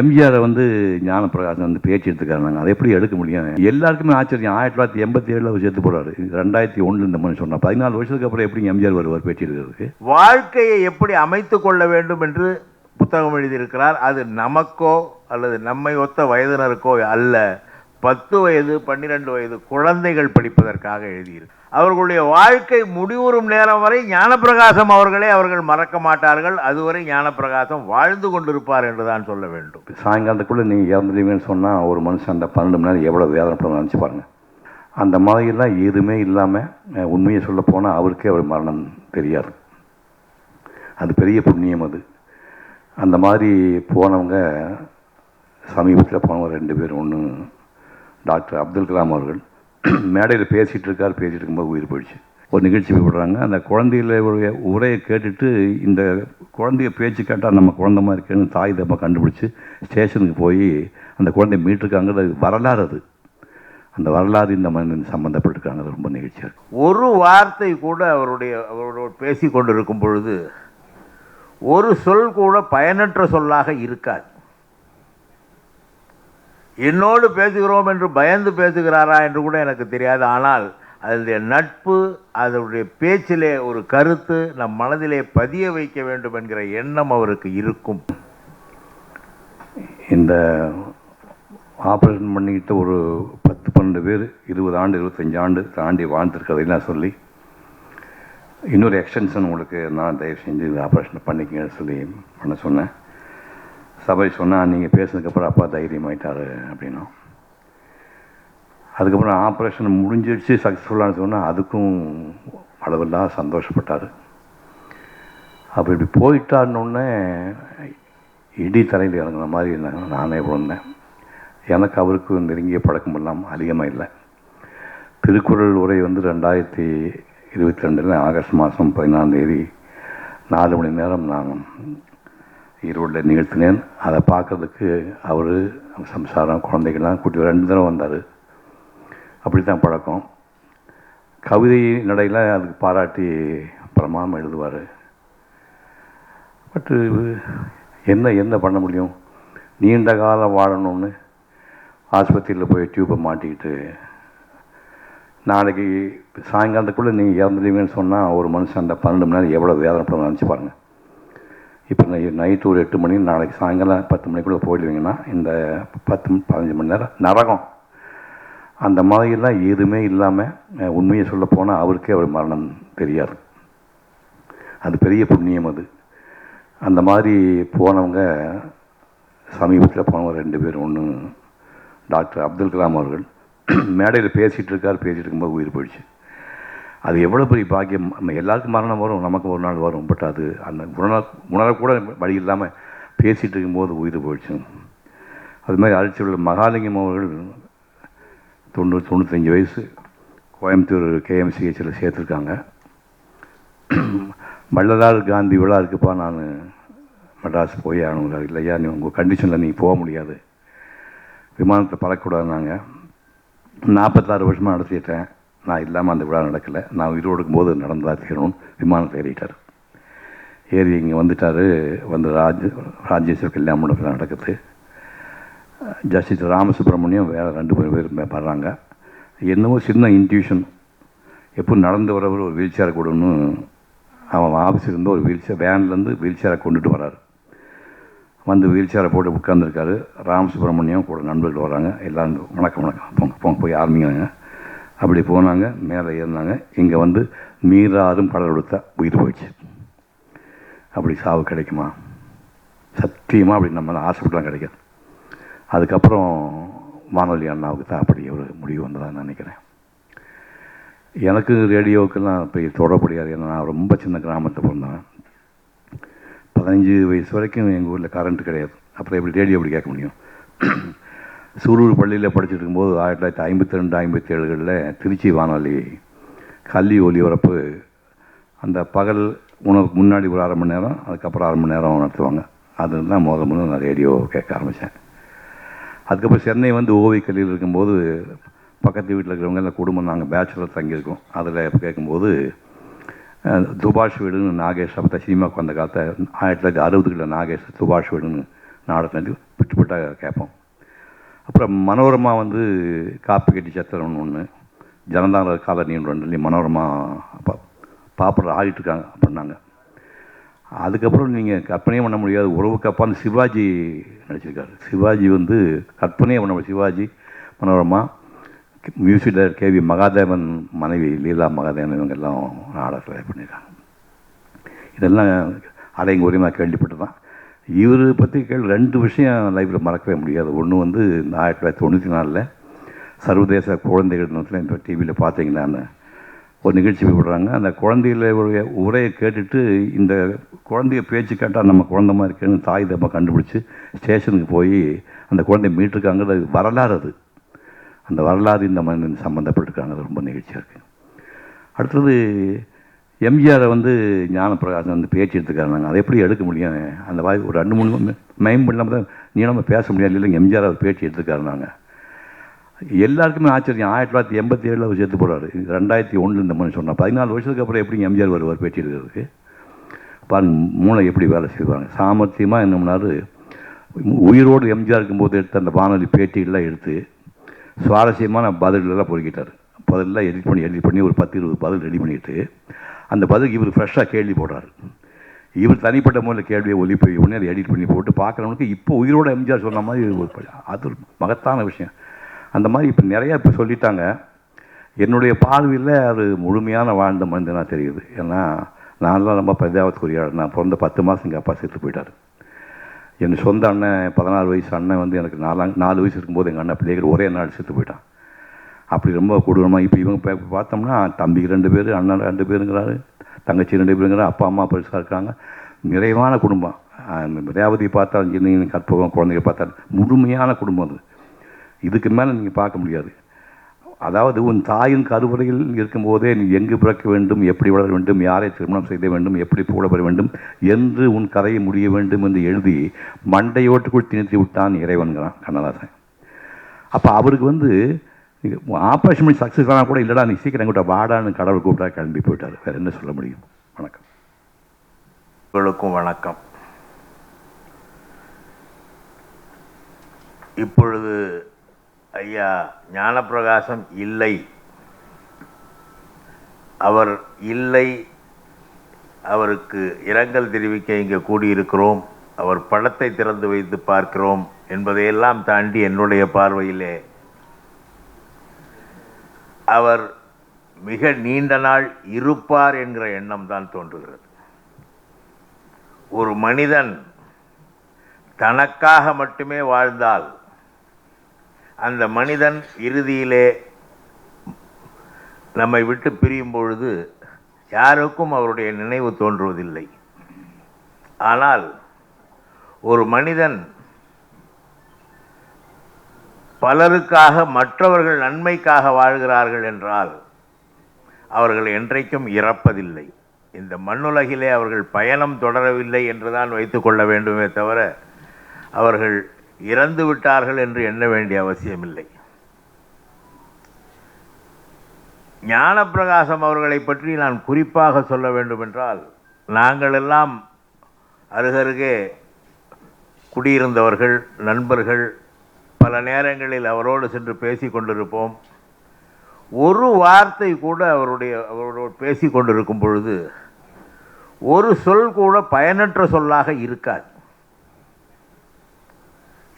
எம்ஜிஆரை வந்து ஞானப்பிரகாசம் வந்து பேச்சு எடுத்துக்காருனாங்க. அதை எப்படி எடுக்க முடியும்? எல்லாருக்குமே ஆச்சரியம். ஆயிரத்தி தொள்ளாயிரத்தி எண்பத்தி ஏழில் அவர் சேர்த்து போறாரு. ரெண்டாயிரத்தி ஒன்று இந்த மாதிரி பதினாலு வருஷத்துக்கு அப்புறம் எப்படி எம்ஜிஆர் வருவார் பேச்சு எடுக்கிறதுக்கு? வாழ்க்கையை எப்படி அமைத்து கொள்ள வேண்டும் என்று புத்தகம் எழுதியிருக்கிறார். அது நமக்கோ அல்லது நம்மை ஒத்த வயதினருக்கோ அல்ல. பத்து வயது பன்னிரெண்டு வயது குழந்தைகள் படிப்பதற்காக எழுதியிருக்கு. அவர்களுடைய வாழ்க்கை முடிவுறும் நேரம் வரை ஞானப்பிரகாசம் அவர்களே அவர்கள் மறக்க மாட்டார்கள். அதுவரை ஞானப்பிரகாசம் வாழ்ந்து கொண்டிருப்பார் என்று தான் சொல்ல வேண்டும். சாயங்காலத்துக்குள்ளே நீங்கள் இறந்துடுவீங்கன்னு சொன்னால் ஒரு மனுஷன் அந்த பன்னெண்டு மணி நேரம் எவ்வளோ வேதனைப்படும் நினச்சி பாருங்கள் அந்த மாதிரிலாம் எதுவுமே இல்லாமல் உண்மையை சொல்ல போனால் அவருக்கே அவர் மரணம் தெரியாது. அது பெரிய புண்ணியம் அது. அந்த மாதிரி போனவங்க சமீபத்தில் போனவங்க ரெண்டு பேர் ஒன்று டாக்டர் அப்துல் கலாம் அவர்கள் மேடையில் பேசிகிட்டு இருக்கார் பேசிகிட்டு இருக்கும்போது உயிர் போயிடுச்சு. ஒரு நிகழ்ச்சி விடுறாங்க. அந்த குழந்தைகளுடைய உரையை கேட்டுட்டு இந்த குழந்தைய பேச்சு கேட்டால் நம்ம குழந்த மாதிரி இருக்கேன்னு தாய் தம்மை கண்டுபிடிச்சி ஸ்டேஷனுக்கு போய் அந்த குழந்தைய மீட்டிருக்காங்கிறது வரலாறு அது. அந்த வரலாறு இந்த மனிதன் சம்மந்தப்பட்டிருக்காங்க அது ரொம்ப நிகழ்ச்சியாக இருக்கும் ஒரு வார்த்தை கூட அவருடைய அவரோட பேசி கொண்டிருக்கும் பொழுது ஒரு சொல் கூட பயனற்ற சொல்லாக இருக்காது. என்னோடு பேசுகிறோம் என்று பயந்து பேசுகிறாரா என்று கூட எனக்கு தெரியாது. ஆனால் அதனுடைய நட்பு அதனுடைய பேச்சிலே ஒரு கருத்து நம் மனதிலே பதிய வைக்க வேண்டும் என்கிற எண்ணம் அவருக்கு இருக்கும். இந்த ஆப்ரேஷன் பண்ணிக்கிட்டு ஒரு பத்து பன்னெண்டு பேர் இருபது ஆண்டு இருபத்தஞ்சு ஆண்டு தாண்டி வாழ்ந்துருக்கிறதெல்லாம் சொல்லி இன்னொரு எக்ஸ்டென்ஷன் உங்களுக்கு நான் தயவு செஞ்சு இந்த ஆப்ரேஷன் பண்ணிக்கங்கன்னு சொல்லி பண்ண சொன்னேன். சபை சொன்னால் நீங்கள் பேசினதுக்கப்புறம் அப்பா தைரியமாயிட்டார் அப்படின்னும் அதுக்கப்புறம் ஆப்ரேஷன் முடிஞ்சிடுச்சு சக்ஸஸ்ஃபுல்லானு சொன்னால் அதுக்கும் அளவில்லாத சந்தோஷப்பட்டார். அப்போ இப்படி போயிட்டாருன்னொன்னே இடி தலையில் இறங்குன மாதிரி இருந்தாங்க. நானே விழுந்தேன் எனக்கு அவருக்கு நெருங்கிய பழக்கம் எல்லாம் அதிகமாக இல்லை. திருக்குறள் உரை வந்து ரெண்டாயிரத்தி இருபத்தி ரெண்டில் ஆகஸ்ட் மாதம் பதினாலாம் தேதி நாலு மணி நேரம் நான் ஈரோட்டில் நிகழ்த்தினேன். அதை பார்க்கறதுக்கு அவர் சம்சாரம் குழந்தைகள்லாம் கூட்டி ரெண்டு தடவை வந்தார். அப்படி தான் பழக்கம். கவிதை நடையில் அதுக்கு பாராட்டி பிரமாணம் எழுதுவார். பட்டு என்ன என்ன பண்ண முடியும்? நீண்ட காலம் வாழணும்னு ஆஸ்பத்திரியில் போய் டியூப்பை மாட்டிக்கிட்டு நாளைக்கு சாயங்காலத்துக்குள்ளே நீங்கள் இறந்துடுவீங்கன்னு சொன்னால் ஒரு மனுஷன் அந்த பன்னெண்டு மணி நேரம் எவ்வளோ வேதனைப்படும் நினச்சி பாருங்கள் இப்போ நைட்டு ஒரு எட்டு மணி நாளைக்கு சாயங்காலம் பத்து மணிக்குள்ளே போயிடுவீங்கன்னா இந்த பத்து பதினஞ்சு மணி நேரம் நரகம். அந்த மாதிரிலாம் எதுவுமே இல்லாமல் உண்மையை சொல்ல போனால் அவருக்கே அவர் மரணம் தெரியாது. அது பெரிய புண்ணியம் அது. அந்த மாதிரி போனவங்க சமீபத்தில் போனவங்க ரெண்டு பேர் ஒன்று டாக்டர் அப்துல் கலாம் அவர்கள். மேடையில் பேசிகிட்டு இருக்கார் பேசிகிட்டு இருக்கும்போது உயிர் போயிடுச்சு. அது எவ்வளோ பெரிய பாக்கியம்? நம்ம எல்லாருக்கும் மரணம் வரும் நமக்கு ஒரு நாள் வரும். பட் அது அந்த உணர உணரக்கூட வழி இல்லாமல் பேசிகிட்டு இருக்கும்போது உயிர் போயிடுச்சு. அது மாதிரி அழைச்சி மகாலிங்கம் அவர்கள் தொண்ணூறு தொண்ணூத்தஞ்சு வயசு கோயம்புத்தூர் கேஎம்சிஹெச்சில் சேர்த்துருக்காங்க. வள்ளலார் காந்தி விழா இருக்குப்பா நான் மெட்ராஸ் போய் ஆகணுங்களா இல்லையா நீ உங்கள் கண்டிஷனில் நீ போக முடியாது. விமானத்தை பறக்கக்கூடாதுனாங்க நாற்பத்தாறு வருஷமாக நடத்திட்டேன். நான் இல்லாமல் அந்த விழா நடக்கலை. நான் உயிரோடு இருக்கும்போது நடந்ததாக தீரணும்னு விமானத்தை ஏறிட்டார். ஏறி இங்கே வந்துட்டார் வந்து ராஜ ராஜேஸ்வர் கல்யாண மண்டபத்தில் நடக்குது. ஜஸ்டிஸ் ராமசுப்ரமணியம் வேறு ரெண்டு பேர் பேர் படுறாங்க. என்னவோ சின்ன இன்ட்யூஷன் எப்போ நடந்து வரவர் ஒரு வீல் சேரை கொடுன்னு அவன் ஆஃபீஸிலேருந்து ஒரு வீல் சேர் வேன்லேருந்து வீல் சேரை கொண்டுட்டு வராரு. வந்து வீல் சேரை போட்டு உட்காந்துருக்காரு ராமசுப்ரமணியம் கூட நண்பர்கள் வராங்க. எல்லாரும் வணக்கம் வணக்கம். போங்க போங்க போய் ஆரம்பிக்கிறாங்க அப்படி போனாங்க மேலே ஏறினாங்க. இங்கே வந்து மீறாதும் கடல் கொடுத்தா உயிர் போயிடுச்சு. அப்படி சாவு கிடைக்குமா? சத்தியமாக அப்படி நம்ம ஆசைப்பட்டுலாம் கிடைக்காது. அதுக்கப்புறம் வானொலி அண்ணாவுக்கு தான் அப்படி ஒரு முடிவு வந்ததாக நினைக்கிறேன். எனக்கு ரேடியோவுக்கெல்லாம் போய் தொடர்புடையாது ஏன்னா நான் ரொம்ப சின்ன கிராமத்தை பிறந்தேன் பதினஞ்சு வயசு வரைக்கும் எங்கள் ஊரில் கரண்ட் கிடையாது. அப்புறம் எப்படி ரேடியோ எப்படி கேட்க முடியும்? சூலூர் பள்ளியில் படிச்சுட்டு இருக்கும்போது ஆயிரத்தி தொள்ளாயிரத்தி ஐம்பத்தி ரெண்டு ஐம்பத்தி ஏழுகளில் திருச்சி வானொலி கல்வி ஒலிபரப்பு அந்த பகல் உணவுக்கு முன்னாடி ஒரு அரை மணி நேரம் அதுக்கப்புறம் அரை மணி நேரம் நடத்துவாங்க. அதுதான் முதல் முதல்ல நான் ரேடியோ கேட்க ஆரம்பித்தேன் அதுக்கப்புறம் சென்னை வந்து ஓவிய கல்வியில் இருக்கும்போது பக்கத்து வீட்டில் இருக்கிறவங்க எல்லாம் குடும்பம் நாங்கள் பேச்சுலர் தங்கியிருக்கோம். அதில் கேட்கும்போது துபாஷ் வீடுன்னு நாகேஷ் அப்போ சினிமாவுக்கு வந்த காலத்தை ஆயிரத்தி தொள்ளாயிரத்தி அறுபதுகளில் நாகேஷ் துபாஷ் வீடுன்னு நாடகம் பிட்டு பிட்டாக கேட்போம். அப்புறம் மனோரமா வந்து காப்பி கட்டி சத்திரம்னு ஒன்று ஜனதாங்கிற காலனின்னு ஒன்று இல்லையா மனோரமா பா பாப்புலர் ஆகிட்டு இருக்காங்க பண்ணாங்க. அதுக்கப்புறம் நீங்கள் கற்பனையே பண்ண முடியாது. உறவுக்கு அப்பான்னு சிவாஜி நடிச்சிருக்காரு. சிவாஜி வந்து கற்பனையே பண்ண முடியாது. Sivaji Manorama music director K V Mahadevan மனைவி லீலா மகாதேவன் இவங்கெல்லாம் நாடகத்தில் பண்ணியிருக்காங்க. இதெல்லாம் அடைங்க உரிமை கேள்விப்பட்டு தான் இவர் பற்றி கேள்வி ரெண்டு விஷயம் லைஃப்பில் மறக்கவே முடியாது. ஒன்று வந்து ஆயிரத்தி தொள்ளாயிரத்தி தொண்ணூற்றி நாலில் சர்வதேச குழந்தைகள் தினத்தில் இந்த டிவியில் பார்த்தீங்களான்னு ஒரு நிகழ்ச்சி விடுறாங்க. அந்த குழந்தைகளுடைய உரையை கேட்டுட்டு இந்த குழந்தைய பேச்சு கேட்டால் நம்ம குழந்த மாதிரி இருக்குன்னு தாய் தப்பா கண்டுபிடிச்சி ஸ்டேஷனுக்கு போய் அந்த குழந்தைய மீட்டிருக்காங்கிறது வரலாறு அது. அந்த வரலாறு இந்த மனிதன் சம்மந்தப்பட்டிருக்காங்க அது ரொம்ப நிகழ்ச்சியாக இருக்குது அடுத்தது எம்ஜிஆரை வந்து ஞானப்பிரகாசம் வந்து பேச்சு எடுத்துக்காருனாங்க அதை எப்படி எடுக்க முடியும்? அந்த வாய் ஒரு ரெண்டு மூணு மைம் பண்ணாமல் தான் நீளமாக பேச முடியாது. இல்லை எம்ஜிஆர் அவர் பேச்சு எடுத்துக்காருனாங்க எல்லாருக்குமே ஆச்சரியம். ஆயிரத்தி தொள்ளாயிரத்தி எண்பத்தி ஏழில் அவர் சேர்த்து போகிறாரு ரெண்டாயிரத்தி ஒன்றில் இந்த மாதிரி சொன்னார். பதினாலு வருஷத்துக்கு அப்புறம் எப்படி எம்ஜிஆர் வருவார் பேட்டி எடுக்கிறதுக்கு? பாருங்க மூளை எப்படி வேலை செய்வாங்க சாமர்த்தியமாக என்ன பண்ணாரு? உயிரோடு எம்ஜிஆர் இருக்கும்போது எடுத்த அந்த வானொலி பேட்டிகள்லாம் எடுத்து சுவாரஸ்யமான பதிலெல்லாம் பொறுக்கிட்டார். பதிலெலாம் எடிட் பண்ணி எடிட் பண்ணி ஒரு பத்து இருபது பதில் ரெடி பண்ணிவிட்டு அந்த பதிலுக்கு இவர் ஃப்ரெஷ்ஷாக கேள்வி போடுறாரு. இவர் தனிப்பட்ட முறையில் கேள்வியை ஒலிப்பை உடனே அதை எடிட் பண்ணி போட்டு பார்க்குறவனுக்கு இப்போ உயிரோட எம்ஜிஆர் சொன்ன மாதிரி ஒரு அது ஒரு மகத்தான விஷயம். அந்த மாதிரி இப்போ நிறையா இப்போ சொல்லிட்டாங்க. என்னுடைய பார்வையில் அது முழுமையான வாழ்ந்த மனிதனாக தெரியுது. ஏன்னா நான்லாம் ரொம்ப பிரஜாவத்துக்குரிய நான் பிறந்த பத்து மாதம் எங்கள் அப்பா செத்து போயிட்டார். என் சொந்த அண்ணன் பதினாறு வயசு அண்ணன் வந்து எனக்கு நாலாம் நாலு வயசு இருக்கும்போது எங்கள் அண்ணன் பிள்ளைகள் ஒரே நாள் செத்து போயிட்டான். அப்படி ரொம்ப கொடூரமாக இப்போ இவங்க பார்த்தோம்னா தம்பிக்கு ரெண்டு பேர் அண்ணன் ரெண்டு பேருங்கிறாரு தங்கச்சி ரெண்டு பேருங்கிறாரு அப்பா அம்மா பெருசாக இருக்காங்க. நிறைவான குடும்பம். ஆஹ் ரேவதி பார்த்தாலும் சின்ன கற்பகம் குழந்தைங்க பார்த்தாலும் முழுமையான குடும்பம் அது. இதுக்கு மேலே நீங்கள் பார்க்க முடியாது. அதாவது உன் தாயின் கருவறையில் இருக்கும்போதே நீ எங்கு பிறக்க வேண்டும் எப்படி வளர வேண்டும் யாரை திருமணம் செய்த வேண்டும் எப்படி போட வேண்டும் என்று உன் கதையை முடிய வேண்டும் என்று எழுதி மண்டையோட்டுக்குள் திணித்து விட்டான் இறைவன்கிறான் கண்ணதாசன். அப்போ அவருக்கு வந்து ஆப்ரேஷன் பண்ணி சக்ஸஸ் ஆனால் கூட இல்லைடா நீ சீக்கிரம் கூட்ட வாடான்னு கடவுள் கூப்பிட்டா கிளம்பி போயிட்டார். வேறு என்ன சொல்ல முடியும்? வணக்கம். உங்களுக்கும் வணக்கம். இப்பொழுது ஐயா ஞானப்பிரகாசம் இல்லை. அவர் இல்லை. அவருக்கு இரங்கல் தெரிவிக்க இங்கே கூடியிருக்கிறோம். அவர் படத்தை திறந்து வைத்து பார்க்கிறோம் என்பதையெல்லாம் தாண்டி என்னுடைய பார்வையிலே அவர் மிக நீண்ட நாள் இருப்பார் என்கிற எண்ணம் தான் தோன்றுகிறது. ஒரு மனிதன் தனக்காக மட்டுமே வாழ்ந்தால் அந்த மனிதன் இறுதியிலே நம்மை விட்டு பிரியும் பொழுது யாருக்கும் அவருடைய நினைவு தோன்றுவதில்லை. ஆனால் ஒரு மனிதன் பலருக்காக மற்றவர்கள் நன்மைக்காக வாழ்கிறார்கள் என்றால் அவர்கள் என்றைக்கும் இறப்பதில்லை. இந்த மண்ணுலகிலே அவர்கள் பயணம் தொடரவில்லை என்றுதான் வைத்துக்கொள்ள வேண்டுமே தவிர அவர்கள் இறந்து விட்டார்கள் என்று எண்ண வேண்டிய அவசியமில்லை. ஞானப்பிரகாசம் அவர்களை பற்றி நான் குறிப்பாக சொல்ல வேண்டுமென்றால் நாங்கள் எல்லாம் அருகருகே குடியிருந்தவர்கள் நண்பர்கள் பல நேரங்களில் அவரோடு சென்று பேசி கொண்டிருப்போம். ஒரு வார்த்தை கூட அவருடைய அவரோடு பேசி கொண்டிருக்கும் பொழுது ஒரு சொல் கூட பயனற்ற சொல்லாக இருக்காது.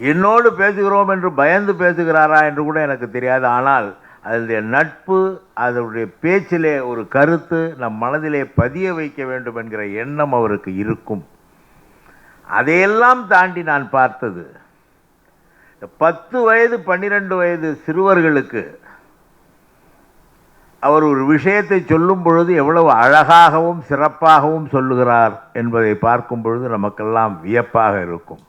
என்னோடு பேசுகிறோம் என்று பயந்து பேசுகிறாரா என்று கூட எனக்கு தெரியாது. ஆனால் அதனுடைய நட்பு அதனுடைய பேச்சிலே ஒரு கருத்து நம் மனதிலே பதிய வைக்க வேண்டும் என்கிற எண்ணம் அவருக்கு இருக்கும். அதையெல்லாம் தாண்டி நான் பார்த்தது பத்து வயது பன்னிரெண்டு வயது சிறுவர்களுக்கு அவர் ஒரு விஷயத்தை சொல்லும் பொழுது எவ்வளவு அழகாகவும் சிறப்பாகவும் சொல்லுகிறார் என்பதை பார்க்கும் பொழுது நமக்கெல்லாம் வியப்பாக இருக்கும்.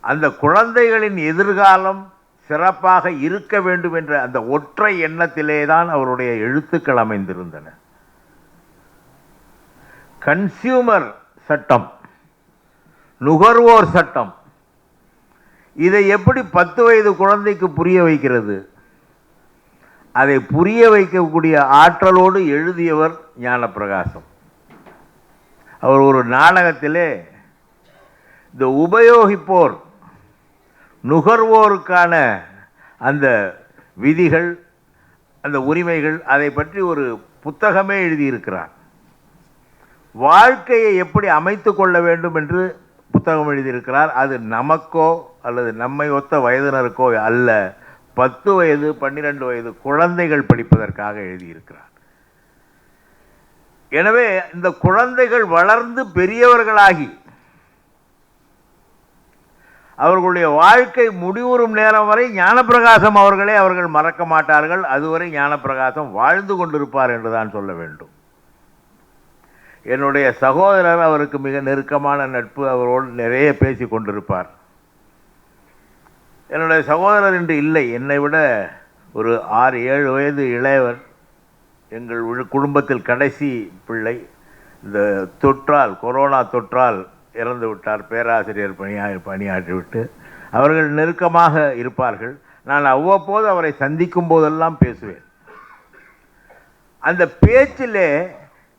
அந்த குழந்தைகளின் எதிர்காலம் சிறப்பாக இருக்க வேண்டும் என்ற அந்த ஒற்றை எண்ணத்திலே தான் அவருடைய எழுத்துக்கள் அமைந்திருந்தன. கன்சியூமர் சட்டம் நுகர்வோர் சட்டம் இதை எப்படி பத்து வயது குழந்தைக்கு புரிய வைக்கிறது? அதை புரிய வைக்கக்கூடிய ஆற்றலோடு எழுதியவர் ஞானப்பிரகாசம். அவர் ஒரு நாடகத்திலே இந்த உபயோகிப்போர் நுகர்வோருக்கான அந்த விதிகள் அந்த உரிமைகள் அதை பற்றி ஒரு புத்தகமே எழுதியிருக்கிறார். வாழ்க்கையை எப்படி அமைத்து கொள்ள வேண்டும் என்று புத்தகம் எழுதியிருக்கிறார். அது நமக்கோ அல்லது நம்மை ஒத்த வயதினருக்கோ அல்ல பத்து வயது பன்னிரெண்டு வயது குழந்தைகள் படிப்பதற்காக எழுதியிருக்கிறார். எனவே இந்த குழந்தைகள் வளர்ந்து பெரியவர்களாகி அவர்களுடைய வாழ்க்கை முடிவுறும் நேரம் வரை ஞானப்பிரகாசம் அவர்களே அவர்கள் மறக்க மாட்டார்கள். அதுவரை ஞானப்பிரகாசம் வாழ்ந்து கொண்டிருப்பார் என்று தான் சொல்ல வேண்டும். என்னுடைய சகோதரர் அவருக்கு மிக நெருக்கமான நட்பு அவரோடு நிறைய பேசி கொண்டிருப்பார். என்னுடைய சகோதரர் என்று இல்லை. என்னை விட ஒரு ஆறு ஏழு வயது இளையவர் எங்கள் உள் குடும்பத்தில் கடைசி பிள்ளை. இந்த தொற்றால் கொரோனா தொற்றால் இறந்து விட்டார். பேராசிரியர் பணியா பணியாற்றிவிட்டு அவர்கள் நெருக்கமாக இருப்பார்கள். நான் அவ்வப்போது அவரை சந்திக்கும் போதெல்லாம் பேசுவேன். அந்த பேச்சிலே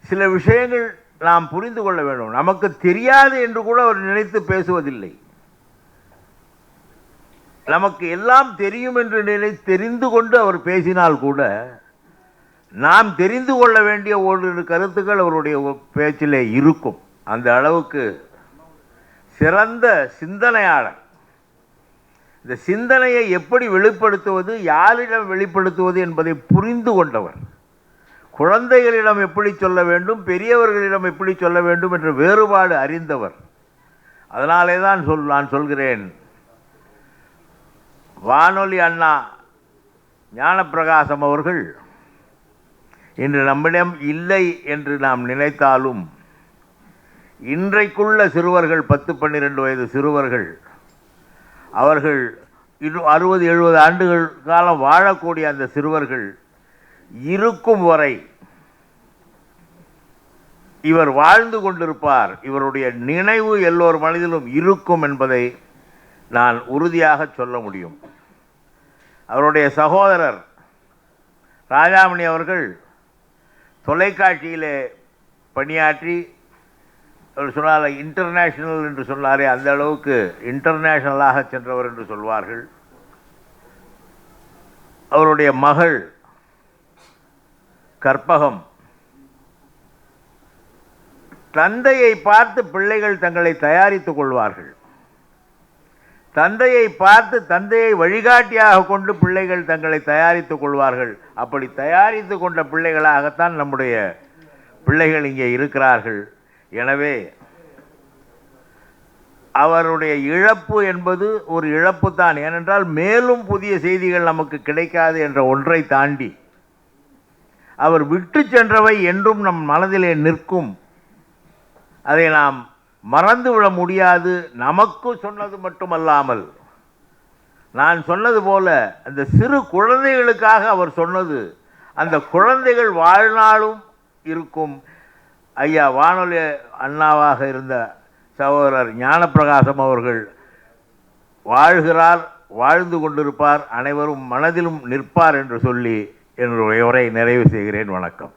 சில விஷயங்கள் நாம் புரிந்து கொள்ள வேண்டும். நமக்கு தெரியாது என்று கூட அவர் நினைத்து பேசுவதில்லை. நமக்கு எல்லாம் தெரியும் என்று நினை தெரிந்து கொண்டு அவர் பேசினால் கூட நாம் தெரிந்து கொள்ள வேண்டிய ஒரு கருத்துக்கள் அவருடைய பேச்சிலே இருக்கும். அந்த அளவுக்கு சிறந்த சிந்தனையாளர். இந்த சிந்தனையை எப்படி வெளிப்படுத்துவது யாரிடம் வெளிப்படுத்துவது என்பதை புரிந்து கொண்டவர். குழந்தைகளிடம் எப்படி சொல்ல வேண்டும் பெரியவர்களிடம் எப்படி சொல்ல வேண்டும் என்ற வேறுபாடு அறிந்தவர். அதனாலே தான் சொல் நான் சொல்கிறேன் வானொலி அண்ணா ஞானப்பிரகாசம் அவர்கள் இன்று நம்மிடம் இல்லை என்று நாம் நினைத்தாலும் இன்றைக்குள்ள சிறுவர்கள் பத்து பன்னிரெண்டு வயது சிறுவர்கள் அவர்கள் இரு அறுபது எழுபது ஆண்டுகள் காலம் வாழக்கூடிய அந்த சிறுவர்கள் இருக்கும் வரை இவர் வாழ்ந்து கொண்டிருப்பார். இவருடைய நினைவு எல்லோர் மனதிலும் இருக்கும் என்பதை நான் உறுதியாக சொல்ல முடியும். அவருடைய சகோதரர் ராஜாமணி அவர்கள் தொலைக்காட்சியிலே பணியாற்றி அவர் சொன்னார் இன்டர்நேஷனல் என்று சொன்னாரே அந்த அளவுக்கு இன்டர்நேஷனலாக சென்றவர் என்று சொல்வார்கள். அவருடைய மகள் கற்பகம். தந்தையை பார்த்து பிள்ளைகள் தங்களை தயாரித்துக் கொள்வார்கள். தந்தையை பார்த்து தந்தையை வழிகாட்டியாக கொண்டு பிள்ளைகள் தங்களை தயாரித்துக் கொள்வார்கள். அப்படி தயாரித்து கொண்ட பிள்ளைகளாகத்தான் நம்முடைய பிள்ளைகள் இங்கே இருக்கிறார்கள். எனவே அவருடைய இழப்பு என்பது ஒரு இழப்பு தான். ஏனென்றால் மேலும் புதிய செய்திகள் நமக்கு கிடைக்காது என்ற ஒன்றை தாண்டி அவர் விட்டு சென்றவை என்றும் நம் மனதிலே நிற்கும். அதை நாம் மறந்துவிட முடியாது. நமக்கு சொன்னது மட்டுமல்லாமல் நான் சொன்னது போல அந்த சிறு குழந்தைகளுக்காக அவர் சொன்னது அந்த குழந்தைகள் வாழ்நாளும் இருக்கும். ஐயா வானொலி அண்ணாவாக இருந்த சகோதரர் ஞானப்பிரகாசம் அவர்கள் வாழ்கிறார் வாழ்ந்து கொண்டிருப்பார் அனைவரும் மனதிலும் நிற்பார் என்று சொல்லி என்னுடைய உரை நிறைவு செய்கிறேன். வணக்கம்.